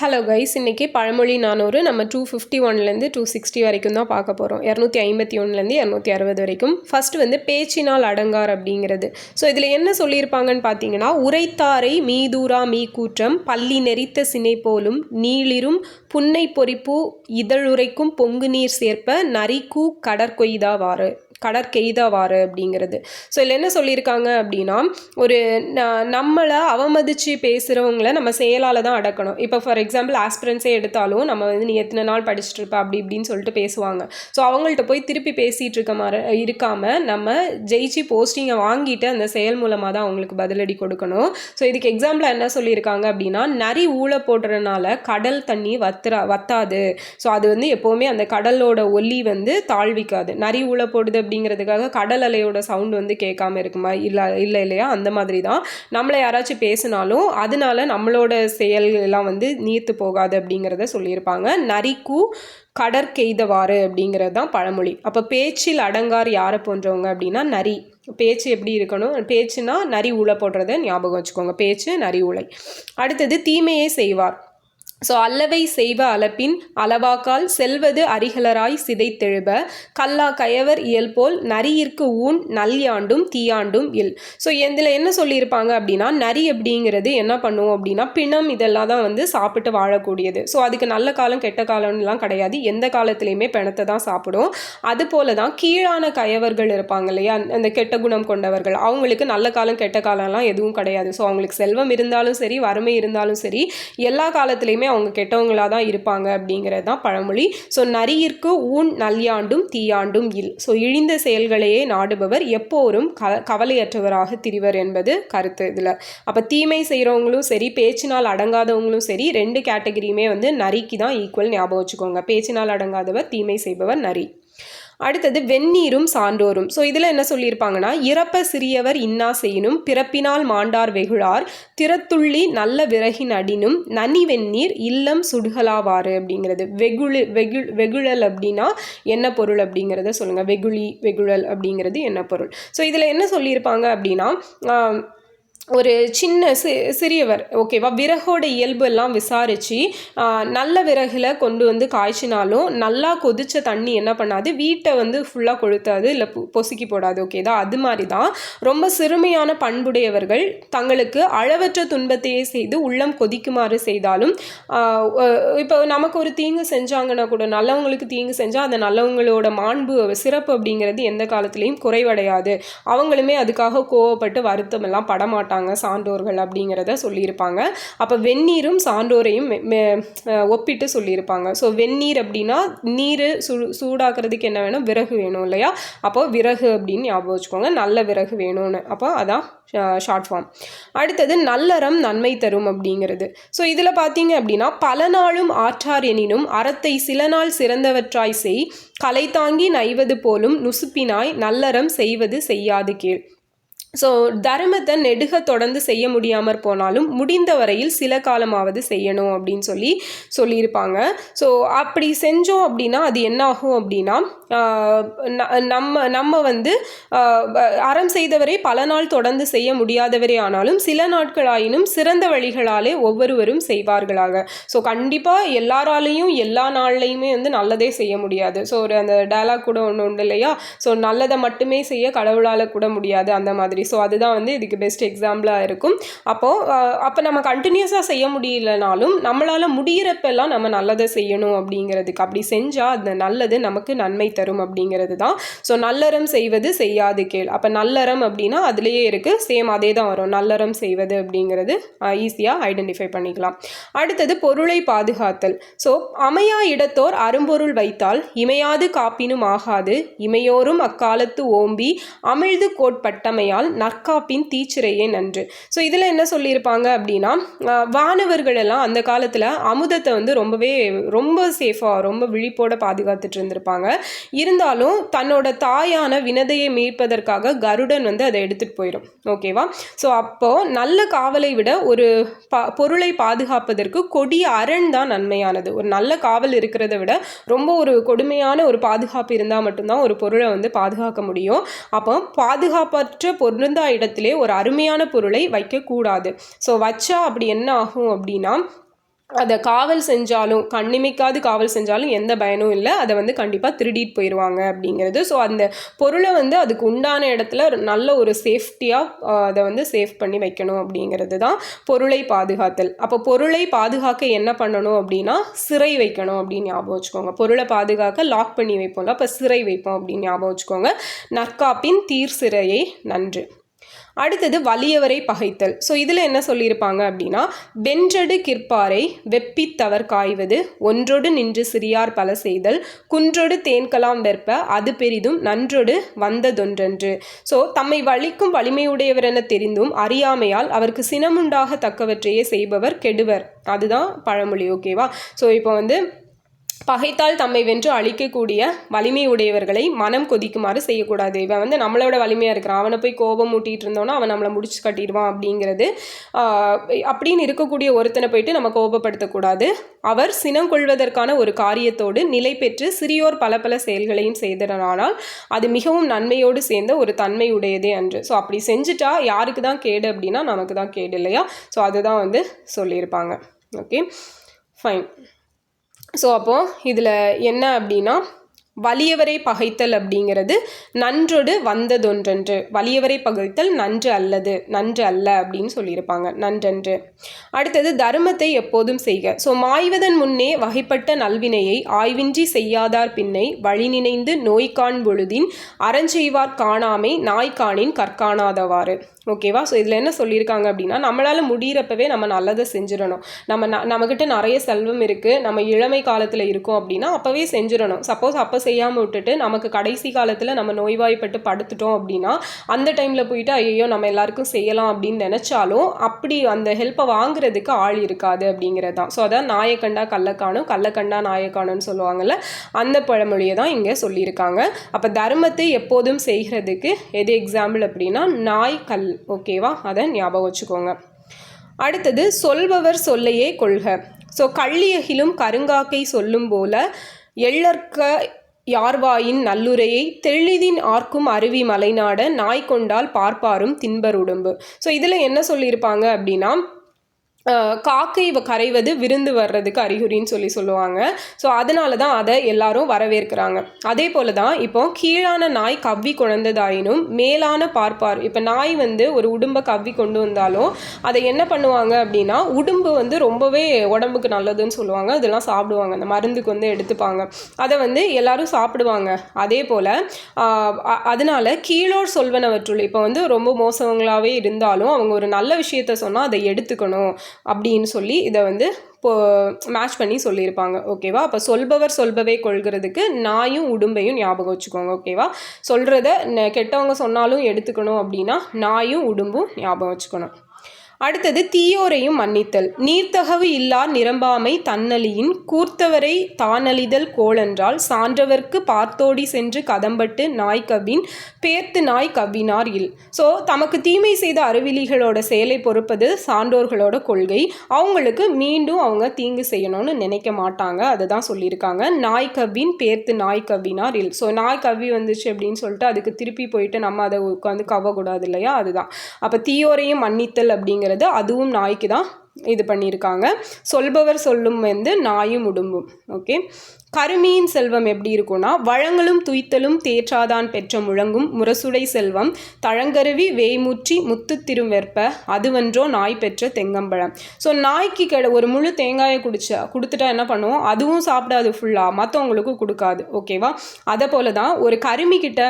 Hello guys இன்றைக்கி பழமொழி நானூறு. நம்ம டூ ஃபிஃப்டி ஒன்லேருந்து டூ சிக்ஸ்டி வரைக்கும் தான் பார்க்க போகிறோம் இரநூத்தி ஐம்பத்தி ஒன்றுலேருந்து இரநூத்தி அறுபது வரைக்கும். ஃபஸ்ட்டு வந்து பேச்சினால் அடங்கார் அப்படிங்கிறது. ஸோ இதில் என்ன சொல்லியிருப்பாங்கன்னு பார்த்தீங்கன்னா உரைத்தாரை மீதூரா மீ கூற்றம் பள்ளி நெறித்த சினை போலும் நீளிரும் புன்னை பொறிப்பு இதழுரைக்கும் பொங்கு நீர் சேர்ப்ப நரிக்கூ கடற்கொய்தாவாறு கடற்கெய்தவாறு அப்படிங்கிறது. ஸோ இதில் என்ன சொல்லியிருக்காங்க அப்படின்னா ஒரு நம்மளை அவமதித்து பேசுகிறவங்கள நம்ம செயலால் தான் அடக்கணும். இப்போ ஃபார் எக்ஸாம்பிள் ஆஸ்பிரன்ஸே எடுத்தாலும் நம்ம வந்து நீ எத்தனை நாள் படிச்சுட்டு இருப்ப அப்படி இப்படின்னு சொல்லிட்டு பேசுவாங்க. ஸோ அவங்கள்ட்ட போய் திருப்பி பேசிகிட்டு இருக்க மாதிரி இருக்காமல் நம்ம ஜெயிச்சு போஸ்டிங்கை வாங்கிட்டு அந்த செயல் மூலமாக தான் அவங்களுக்கு பதிலடி கொடுக்கணும். ஸோ இதுக்கு எக்ஸாம்பிள் என்ன சொல்லியிருக்காங்க அப்படின்னா நரி ஊழ போடுறதுனால கடல் தண்ணி வத்துறா வத்தாது. ஸோ அது வந்து எப்போவுமே அந்த கடலோட ஒலி வந்து தாழ்விக்காது. நரி ஊழ போடுது அப்படிங்கிறதுக்காக கடல் அலையோட சவுண்டு வந்து கேட்காம இருக்குமா? இல்லை இல்லை இல்லையா? அந்த மாதிரி தான் நம்மளை யாராச்சும் பேசினாலும் அதனால நம்மளோட செயல்கள் எல்லாம் வந்து நீர்த்து போகாது அப்படிங்கிறத சொல்லியிருப்பாங்க. நரிக்கு கடற்கெய்தவாறு அப்படிங்கிறது தான் பழமொழி. அப்போ பேச்சில் அடங்கார் யாரை போன்றவங்க அப்படின்னா நரி. பேச்சு எப்படி இருக்கணும்? பேச்சுனா நரி உலை போடுறத ஞாபகம் வச்சுக்கோங்க. பேச்சு நரி உலை அடுத்தது தீமையே செய்வார். ஸோ அல்லவை செய்வ அளப்பின் அளவாக்கால் செல்வது அரிகலராய் சிதைத்தெழுப கல்லா கயவர் இயல்போல் நரியிற்கு ஊன் நல்யாண்டும் தீயாண்டும் இல். ஸோ இதில் என்ன சொல்லியிருப்பாங்க அப்படின்னா நரி அப்படிங்கிறது என்ன பண்ணுவோம் அப்படின்னா பிணம் இதெல்லாம் தான் வந்து சாப்பிட்டு வாழக்கூடியது. ஸோ அதுக்கு நல்ல காலம் கெட்ட காலம்லாம் கிடையாது. எந்த காலத்துலேயுமே பிணத்தை தான் சாப்பிடும். அது போல தான் கீழான கயவர்கள் இருப்பாங்க இல்லையா அந்த கெட்ட குணம் கொண்டவர்கள் அவங்களுக்கு நல்ல காலம் கெட்ட காலம்லாம் எதுவும் கிடையாது. ஸோ அவங்களுக்கு செல்வம் இருந்தாலும் சரி வறுமை இருந்தாலும் சரி எல்லா காலத்துலேயுமே அவங்க கெட்டவங்களாக தான் இருப்பாங்க அப்படிங்கிறது தான் பழமொழி. ஸோ நரியிற்கு ஊன் நல்யாண்டும் தீயாண்டும் இல். ஸோ இழிந்த செயல்களையே நாடுபவர் எப்போரும் க கவலையற்றவராக திரிவர் என்பது கருத்து இதில். அப்போ தீமை செய்கிறவங்களும் சரி பேச்சினால் அடங்காதவங்களும் சரி ரெண்டு கேட்டகரியுமே வந்து நரிக்கு தான் ஈக்குவல் ஞாபகம் வச்சுக்கோங்க. பேச்சினால் அடங்காதவர் தீமை செய்பவர் நரி. அடுத்தது வெந்நீரும் சான்றோரும். ஸோ இதில் என்ன சொல்லியிருப்பாங்கன்னா இறப்ப சிறியவர் இன்னா செய்யினும் பிறப்பினால் மாண்டார் வெகுழார் திறத்துள்ளி நல்ல விறகின் அடினும் நனி வெந்நீர் இல்லம் சுடுகலாவாறு அப்படிங்கிறது. வெகுளி வெகு வெகுழல் அப்படின்னா என்ன பொருள் அப்படிங்கிறத சொல்லுங்கள் வெகுளி வெகுழல் அப்படிங்கிறது என்ன பொருள். ஸோ இதில் என்ன சொல்லியிருப்பாங்க அப்படின்னா ஒரு சின்ன சி சிறியவர் ஓகேவா விறகோட இயல்பு எல்லாம் விசாரித்து நல்ல விறகில் கொண்டு வந்து காய்ச்சினாலும் நல்லா கொதிச்ச தண்ணி என்ன பண்ணாது வீட்டை வந்து ஃபுல்லாக கொளுத்தாது இல்லை பொசுக்கி போடாது ஓகேதா அது மாதிரி தான் ரொம்ப சிறுமையான பண்புடையவர்கள் தங்களுக்கு அளவற்ற துன்பத்தையே செய்து உள்ளம் கொதிக்குமாறு செய்தாலும் இப்போ நமக்கு ஒரு தீங்கு செஞ்சாங்கன்னா கூட நல்லவங்களுக்கு தீங்கு செஞ்சால் அந்த நல்லவங்களோட மாண்பு சிறப்பு அப்படிங்கிறது எந்த காலத்துலேயும் குறைவடையாது. அவங்களுமே அதுக்காக கோவப்பட்டு வருத்தம் எல்லாம் படமாட்டாங்க. சான்றோர்கள் அப்படிங்கிறத சொல்லியிருப்பாங்க. அப்போ வெந்நீரும் சான்றோரையும் ஒப்பிட்டு சொல்லியிருப்பாங்க. ஸோ வெந்நீர் அப்படின்னா நீர் சூ சூடாக்குறதுக்கு என்ன வேணும்? விறகு வேணும் இல்லையா? அப்போ விறகு அப்படின்னு ஞாபகம் வச்சுக்கோங்க. நல்ல விறகு வேணும்னு. அப்போ அதான் ஷார்ட் ஃபார்ம் அடுத்தது நல்லறம் நன்மை தரும் அப்படிங்கிறது. ஸோ இதில் பார்த்தீங்க அப்படின்னா பல நாளும் ஆற்றார் எனினும் அறத்தை சில நாள் சிறந்தவற்றாய் செய். கலை தாங்கி நைவது போலும் நுசுப்பினாய். நல்லறம் செய்வது செய்யாது கேள். ஸோ தர்மத்தை நெடுக தொடர்ந்து செய்ய முடியாமற் போனாலும் முடிந்த வரையில் சில காலமாவது செய்யணும் அப்படின்னு சொல்லி சொல்லியிருப்பாங்க. ஸோ அப்படி செஞ்சோம் அப்படின்னா அது என்ன ஆகும் அப்படின்னா நம்ம நம்ம வந்து அறம் செய்தவரை பல நாள் தொடர்ந்து செய்ய முடியாதவரே ஆனாலும் சில நாட்களாயினும் சிறந்த வழிகளாலே ஒவ்வொருவரும் செய்வார்களாக. ஸோ கண்டிப்பாக எல்லாராலையும் எல்லா நாள்லையுமே வந்து நல்லதே செய்ய முடியாது. ஸோ ஒரு அந்த டயலாக் கூட ஒன்று உண்டு இல்லையா? ஸோ நல்லதை மட்டுமே செய்ய கடவுளால் கூட முடியாது அந்த மாதிரி ஸோ அதுதான் வந்து இதுக்கு பெஸ்ட் எக்ஸாம்பிளாக இருக்கும். அப்போது அப்போ நம்ம கண்டினியூஸாக செய்ய முடியலனாலும் நம்மளால் முடிகிறப்பெல்லாம் நம்ம நல்லதை செய்யணும் அப்படிங்கிறதுக்கு. அப்படி செஞ்சால் அந்த நல்லது நமக்கு நன்மை தரும் அப்படிங்கிறது தான். ஸோ நல்லறம் செய்வது செய்யாது கேள். அப்போ நல்லறம் அப்படின்னா அதுலேயே இருக்குது சேம் அதே தான் வரும். நல்லறம் செய்வது அப்படிங்கிறது ஈஸியாக ஐடென்டிஃபை பண்ணிக்கலாம். அடுத்தது பொருளை பாதுகாத்தல். ஸோ அமையா இடத்தோர் அரும்பொருள் வைத்தால் இமையாது காப்பினும் ஆகாது. இமையோரும் அக்காலத்து ஓம்பி அமிழ்து கோட்பட்டமையால் நற்காப்பின் தீச்சிறையே நன்று. ஸோ இதில் என்ன சொல்லியிருப்பாங்க அப்படின்னா வானவர்கள் எல்லாம் அந்த காலத்தில் அமுதத்தை வந்து ரொம்பவே ரொம்ப சேஃபாக ரொம்ப விழிப்போட பாதுகாத்துட்டு இருந்திருப்பாங்க. இருந்தாலும் தன்னோட தாயான வினதையை மீட்பதற்காக கருடன் வந்து அதை எடுத்துகிட்டு போயிடும். ஓகேவா ஸோ அப்போது நல்ல காவலை விட ஒரு பா பொருளை பாதுகாப்பதற்கு கொடிய அரண் தான் நன்மையானது. ஒரு நல்ல காவல் இருக்கிறத விட ரொம்ப ஒரு கொடுமையான ஒரு பாதுகாப்பு இருந்தால் மட்டும்தான் ஒரு பொருளை வந்து பாதுகாக்க முடியும். அப்போ பாதுகாப்பற்ற இருந்த இடத்திலே ஒரு அருமையான பொருளை வைக்கக்கூடாது. ஸோ வச்சா அப்படி என்ன ஆகும் அப்படின்னா அதை காவல் செஞ்சாலும் கண்ணிமைக்காது காவல் செஞ்சாலும் எந்த பயனும் இல்லை. அதை வந்து கண்டிப்பாக திருடிட்டு போயிடுவாங்க அப்படிங்கிறது. ஸோ அந்த பொருளை வந்து அதுக்கு உண்டான இடத்துல நல்ல ஒரு சேஃப்டியாக அதை வந்து சேஃப் பண்ணி வைக்கணும் அப்படிங்கிறது தான் பொருளை பாதுகாத்தல். அப்போ பொருளை பாதுகாக்க என்ன பண்ணணும் அப்படின்னா சிறை வைக்கணும் அப்படின்னு ஞாபகம் வச்சுக்கோங்க. பொருளை பாதுகாக்க லாக் பண்ணி வைப்போம்ல அப்போ சிறை வைப்போம் அப்படின்னு ஞாபகம் வச்சுக்கோங்க. நற்காப்பின் தீர் சிறையை நன்று. அடுத்தது வலியவரை பகைத்தல். ஸோ இதில் என்ன சொல்லியிருப்பாங்க அப்படின்னா வென்றடு கிற்பாரை வெப்பித்தவர் காய்வது ஒன்றொடு நின்று சிறியார் பல செய்தல் குன்றொடு தேன்கலாம் வெற்ப அது பெரிதும் நன்றொடு வந்ததொன்றன்று. ஸோ தம்மை வலிக்கும் வலிமையுடையவர் என தெரிந்தும் அறியாமையால் அவருக்கு சினமுண்டாக தக்கவற்றையே செய்பவர் கெடுவர். அதுதான் பழமொழி ஓகேவா ஸோ இப்போ வந்து பகைத்தால் தம்மை வென்று அழிக்கக்கூடிய வலிமை உடையவர்களை மனம் கொதிக்குமாறு செய்யக்கூடாது. இவன் வந்து நம்மளோட வலிமையாக இருக்கிறான். அவனை போய் கோபம் மூட்டிகிட்டு இருந்தோன்னா அவன் நம்மளை முடிச்சு கட்டிடுவான் அப்படிங்கிறது. அப்படின்னு இருக்கக்கூடிய ஒருத்தனை போயிட்டு நம்ம கோபப்படுத்தக்கூடாது. அவர் சினம் கொள்வதற்கான ஒரு காரியத்தோடு நிலை பெற்று சிறியோர் பல பல செயல்களையும் செய்தனால் அது மிகவும் நன்மையோடு சேர்ந்த ஒரு தன்மை உடையதே அன்று. ஸோ அப்படி செஞ்சுட்டா யாருக்கு தான் கேடு அப்படின்னா நமக்கு தான் கேடு இல்லையா? ஸோ அதுதான் வந்து சொல்லியிருப்பாங்க. ஓகே ஃபைன் ஸோ அப்போது இதில் என்ன அப்படின்னா வலியவரை பகைத்தல் அப்படிங்கிறது நன்றோடு வந்ததொன்றன்று. வலியவரை பகைத்தல் நன்று அல்லது நன்று அல்ல அப்படின்னு சொல்லியிருப்பாங்க. நன்றன்று. அடுத்தது தர்மத்தை எப்போதும் செய்க ஸோ மாய்வதன் முன்னே வகைப்பட்ட நல்வினையை ஆய்வின்றி செய்யாதார் பின்னை வழி நினைந்து நோய்காண் பொழுதின் அறஞ்செய்வார் காணாமை நாய்காணின் கற்காணாதவாறு. ஓகேவா? ஸோ இதில் என்ன சொல்லியிருக்காங்க அப்படின்னா நம்மளால் முடிகிறப்பவே நம்ம நல்லதை செஞ்சிடணும். நம்ம ந நம்மக்கிட்ட நிறைய செல்வம் இருக்குது நம்ம இளமை காலத்தில் இருக்கோம் அப்படின்னா அப்போவே செஞ்சிடணும். சப்போஸ் அப்போ செய்யாமல் விட்டுட்டு நமக்கு கடைசி காலத்தில் நம்ம நோய்வாய்ப்பட்டு படுத்துட்டோம் அப்படின்னா அந்த டைமில் போயிட்டு ஐயோ நம்ம எல்லாருக்கும் செய்யலாம் அப்படின்னு நினச்சாலும் அப்படி அந்த ஹெல்ப்பை வாங்குறதுக்கு ஆள் இருக்காது அப்படிங்கிறது தான். ஸோ அதான் நாயக்கண்டா கள்ளக்காணும் கள்ளக்கண்டா நாயக்கானுன்னு சொல்லுவாங்கள்ல அந்த பழமொழியை தான் இங்கே சொல்லியிருக்காங்க. அப்போ தர்மத்தை எப்போதும் செய்கிறதுக்கு எது எக்ஸாம்பிள் அப்படின்னா நாய் கல் ஓகேவா? அதை ஞாபகம் வச்சுக்கோங்க. அடுத்தது சொல்பவர் சொல்லையே கொள்க. ஸோ கள்ளியகிலும் கருங்காக்கை சொல்லும் போல எள்ளற்க யார்வாயின் நல்லுரையை தெளிதின் ஆர்க்கும் அருவி மலைநாட நாய் கொண்டால் பார்ப்பாரும் தின்பர் உடம்பு. ஸோ இதில் என்ன சொல்லியிருப்பாங்க அப்படின்னா காக்கை கரைவது விருந்து வர்றதுக்கு அறிகுறின்னு சொல்லி சொல்லுவாங்க. ஸோ அதனால தான் அதை எல்லாரும் வரவேற்கிறாங்க. அதே போல தான் இப்போ கீழான நாய் கவ்வி குழந்ததாயினும் மேலான பார்ப்பார். இப்போ நாய் வந்து ஒரு உடும்பை கவ்வி கொண்டு வந்தாலும் அதை என்ன பண்ணுவாங்க அப்படின்னா உடும்பு வந்து ரொம்பவே உடம்புக்கு நல்லதுன்னு சொல்லுவாங்க. அதெல்லாம் சாப்பிடுவாங்க. அந்த மருந்துக்கு வந்து எடுத்துப்பாங்க. அதை வந்து எல்லாரும் சாப்பிடுவாங்க. அதே போல் அதனால கீழோர் சொல்வனவற்றுள் இப்போ வந்து ரொம்ப மோசங்களாகவே இருந்தாலும் அவங்க ஒரு நல்ல விஷயத்த சொன்னால் அதை எடுத்துக்கணும். அப்படின்னு சொல்லி இதை வந்து இப்போ மேட்ச் பண்ணி சொல்லியிருப்பாங்க ஓகேவா அப்போ சொல்பவர் சொல்பவே கொள்கிறதுக்கு நாயும் உடும்பையும் ஞாபகம் வச்சுக்கோங்க ஓகேவா சொல்கிறத கெட்டவங்க சொன்னாலும் எடுத்துக்கணும் அப்படின்னா நாயும் உடும்பும் ஞாபகம் வச்சுக்கணும். அடுத்தது தீயோரையும் மன்னித்தல். நீர்த்தகவு இல்லா நிரம்பாமை தன்னலியின் கூர்த்தவரை தானழிதல் கோளென்றால் சான்றவர்க்கு பார்த்தோடி சென்று கதம்பட்டு நாய் கவின் பேர்த்து நாய் கவ்வினார் இல். ஸோ தமக்கு தீமை செய்த அறிவிலிகளோட செயலை பொறுப்பது சான்றோர்களோட கொள்கை. அவங்களுக்கு மீண்டும் அவங்க தீங்கு செய்யணும்னு நினைக்க மாட்டாங்க. அதுதான் சொல்லியிருக்காங்க. நாய் கவ்வின் பேர்த்து நாய் கவ்வினார் இல். ஸோ நாய் கவ்வி வந்துச்சு அப்படின்னு சொல்லிட்டு அதுக்கு திருப்பி போயிட்டு நம்ம அதை உட்காந்து கவ்வக்கூடாது இல்லையா? அதுதான். அப்போ தீயோரையும் மன்னித்தல் அப்படிங்கிற அப்படிங்கிறது அதுவும் நாய்க்கு தான் இது பண்ணியிருக்காங்க. சொல்பவர் சொல்லும் வந்து நாயும் உடும்பும். ஓகே? கருமியின் செல்வம் எப்படி இருக்கும்னா வழங்களும் துய்த்தலும் தேற்றாதான் பெற்ற முழங்கும் முரசுடை செல்வம். தழங்கருவி வேய்மூற்றி முத்து திருவெற்ப அதுவன்றோ நாய் பெற்ற தெங்கம்பழம். ஸோ நாய்க்கு கிட ஒரு முழு தேங்காயை குடிச்சா கொடுத்துட்டா என்ன பண்ணுவோம்? அதுவும் சாப்பிடாது ஃபுல்லாக மற்றவங்களுக்கும் கொடுக்காது. ஓகேவா? அதை போல தான் ஒரு கருமி கிட்ட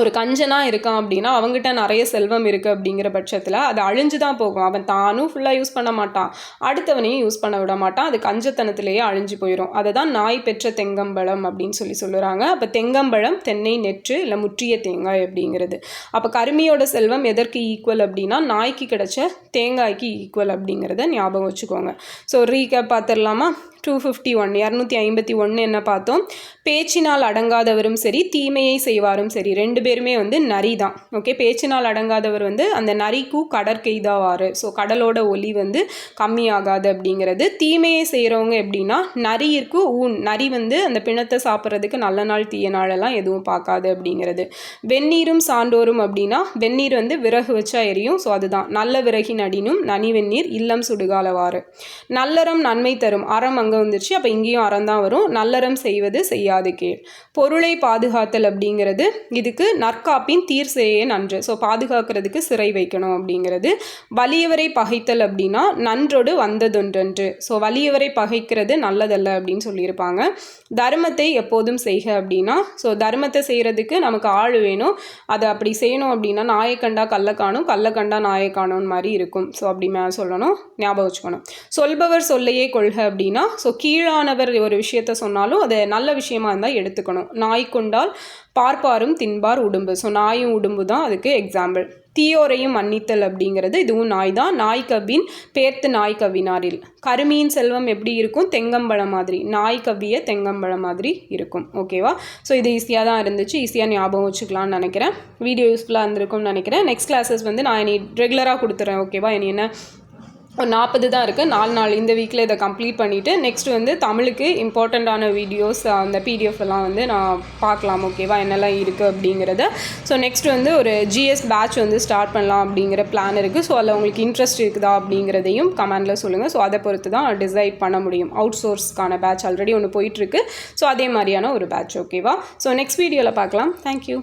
ஒரு கஞ்சனாக இருக்கான் அப்படின்னா அவங்ககிட்ட நிறைய செல்வம் இருக்குது அப்படிங்கிற பட்சத்தில் அது அழிஞ்சு தான் போகும். அவன் தானும் ஃபுல்லாக யூஸ் பண்ண மாட்டான். அடுத்தவனையும் யூஸ் பண்ண விட மாட்டான். அது கஞ்சத்தனத்திலேயே அழிஞ்சு போயிடும் அதை தான் நாய் பெற்ற தெங்கம்பழம் அப்படின்னு சொல்லி சொல்லுறாங்க. அப்போ தெங்கம்பழம் தென்னை நெற்று இல்லை முற்றிய தேங்காய் அப்படிங்கிறது. அப்போ கருமியோட செல்வம் எதற்கு ஈக்குவல் அப்படின்னா நாய்க்கு கிடைச்ச தேங்காய்க்கு ஈக்குவல் அப்படிங்கிறத ஞாபகம் வச்சுக்கோங்க. ஸோ ரீகேப் பார்த்துடலாமா? டூ ஃபிஃப்டி ஒன் இரநூத்தி ஐம்பத்தி ஒன்று என்ன பார்த்தோம்? பேச்சினால் அடங்காதவரும் சரி தீமையை செய்வாரும் சரி ரெண்டு பேருமே வந்து நரி தான். ஓகே பேச்சினால் அடங்காதவர் வந்து அந்த நரிக்கும் கடற்கைதாவார் ஸோ கடலோட ஒலி வந்து கம்மியாகாது அப்படிங்கிறது. தீமையை செய்கிறவங்க எப்படின்னா நரியிற்கு ஊன் நரி வந்து அந்த பிணத்தை சாப்பிட்றதுக்கு நல்ல நாள் தீய நாளெல்லாம் எதுவும் பார்க்காது அப்படிங்கிறது. வெந்நீரும் சான்றோரும் அப்படின்னா வெந்நீர் வந்து விறகு வச்சா எரியும். ஸோ அதுதான். நல்ல விறகின் அடினும் நனி வெந்நீர் இல்லம் சுடுகாலவாறு. நல்லறம் நன்மை தரும். அறம் அங்கே வந்துருச்சு. அப்போ இங்கேயும் அறம் தான் வரும். நல்லறம் செய்வது செய்யாது கேள். பொருளை பாதுகாத்தல் அப்படிங்கிறது இதுக்கு நற்காப்பின் தீர் செய்ய நன்று. ஸோ பாதுகாக்கிறதுக்கு சிறை வைக்கணும் அப்படிங்கிறது. வலியவரை பகைத்தல் அப்படின்னா நன்றோடு வந்ததொன்றன்று. ஸோ வலியவரை பகைக்கிறது நல்லதல்ல அப்படின்னு சொல்லியிருப்பாங்க. தர்மத்தை எப்போதும் செய்க அப்படின்னா ஸோ தர்மத்தை செய்கிறதுக்கு நமக்கு ஆள் வேணும். அதை அப்படி செய்யணும் அப்படின்னா நாயக்கண்டா கள்ளக்காணும் கல்லை நாயக்காணும் கண்டா மாதிரி இருக்கும். ஸோ அப்படி மேலே சொல்லணும். ஞாபகம் வச்சுக்கணும். சொல்பவர் சொல்லையே கொள்க அப்படின்னா ஸோ கீழானவர் ஒரு விஷயத்த சொன்னாலும் அதை நல்ல விஷயமா இருந்தால் எடுத்துக்கணும். நாய் கொண்டால் பார்ப்பாரும் தின்பார் உடும்பு. ஸோ நாயும் உடும்பு தான் அதுக்கு எக்ஸாம்பிள் தீயோரையும் மன்னித்தல் அப்படிங்கிறது இதுவும் நாய் தான். நாய் கவ்வின் பேர்த்து நாய் கவினாரில் கருமியின் செல்வம் எப்படி இருக்கும்? தெங்கம்பழம் மாதிரி. நாய் கவ்விய தெங்கம்பழம் மாதிரி இருக்கும். ஓகேவா ஸோ இது ஈஸியாக தான் இருந்துச்சு. ஈஸியாக ஞாபகம் வச்சுக்கலாம்னு நினைக்கிறேன். வீடியோ யூஸ்ஃபுல்லாக இருந்திருக்கும்னு நினைக்கிறேன். நெக்ஸ்ட் கிளாஸஸ் வந்து நான் இனி ரெகுலராக கொடுத்துறேன். ஓகேவா இனி என்ன நாற்பது தான் இருக்குது நாலு நாள் இந்த வீக்கில் இதை கம்ப்ளீட் பண்ணிவிட்டு நெக்ஸ்ட் வந்து தமிழுக்கு இம்பார்ட்டண்ட்டான வீடியோஸ் அந்த பிடிஎஃப் எல்லாம் வந்து நான் பார்க்கலாம். ஓகேவா என்னெல்லாம் இருக்குது அப்படிங்கிறத. ஸோ நெக்ஸ்ட் வந்து ஒரு ஜிஎஸ் பேட்ச் வந்து ஸ்டார்ட் பண்ணலாம் அப்படிங்கிற பிளான் இருக்குது ஸோ அதில் உங்களுக்கு இன்ட்ரெஸ்ட் இருக்குதா அப்படிங்கிறதையும் கமெண்டில் சொல்லுங்கள் ஸோ அதை பொறுத்து தான் டிசைட் பண்ண முடியும். அவுட் சோர்ஸ்க்கான பேட்ச் ஆல்ரெடி ஒன்று போயிட்டுருக்கு ஸோ அதே மாதிரியான ஒரு பேட்ச் ஓகேவா ஸோ நெக்ஸ்ட் வீடியோவில் பார்க்கலாம். தேங்க்யூ